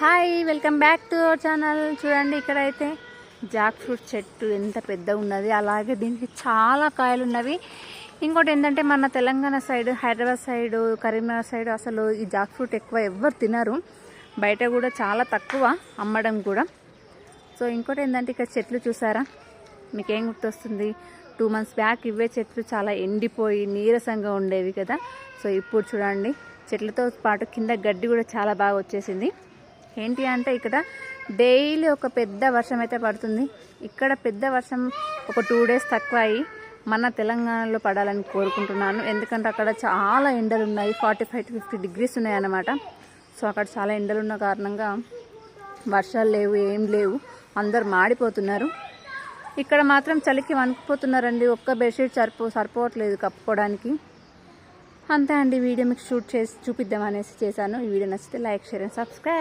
Hi welcome back to our channel. చూడండి ఇక్కడైతే Jack fruit చెట్టు ఎంత పెద్ద ఉన్నది. అలాగే దీనికి చాలా కాయలు ఉన్నవి. ఇంకోటి ఏంటంటే మన Telangana side Hyderabad side Karimnagar side అసలు ఈ జాక్ ఫ్రూట్ ఎక్కువ ఎవ్వరు తినరు. బయట కూడా చాలా తక్కువ అమ్మడం కూడా. సో ఇంకోటి ఏంటంటే ఇక్కడ చెట్లు చూసారా? మీకేం గుర్తొస్తుంది? టూ మంత్స్ బ్యాక్ ఇవే చెట్లు చాలా ఎండిపోయి నీరసంగా ఉండేవి కదా. సో ఇప్పుడు చూడండి చెట్లతో పాటు కింద గడ్డి కూడా చాలా బాగా వచ్చేసింది. ఏంటి అంటే ఇక్కడ డైలీ ఒక పెద్ద వర్షం అయితే పడుతుంది. ఇక్కడ పెద్ద వర్షం ఒక టూ డేస్ తక్కువ అయ్యి మన తెలంగాణలో పడాలని కోరుకుంటున్నాను. ఎందుకంటే అక్కడ చాలా ఎండలు ఉన్నాయి forty five to fifty degrees ఉన్నాయి అన్నమాట సో అక్కడ చాలా ఎండలు ఉన్న కారణంగా వర్షాలు లేవు ఏం లేవు. అందరు మాడిపోతున్నారు. ఇక్కడ మాత్రం చలికి వణుకుపోతున్నారండి. ఒక్క బెడ్షీట్ సరిపో సరిపోవట్లేదు కప్పుకోవడానికి. అంతే అండి. వీడియో మీకు షూట్ చేసి చూపిద్దాం అనేసి చేశాను. ఈ వీడియో నచ్చితే లైక్ షేర్ అండ్ సబ్స్క్రైబ్.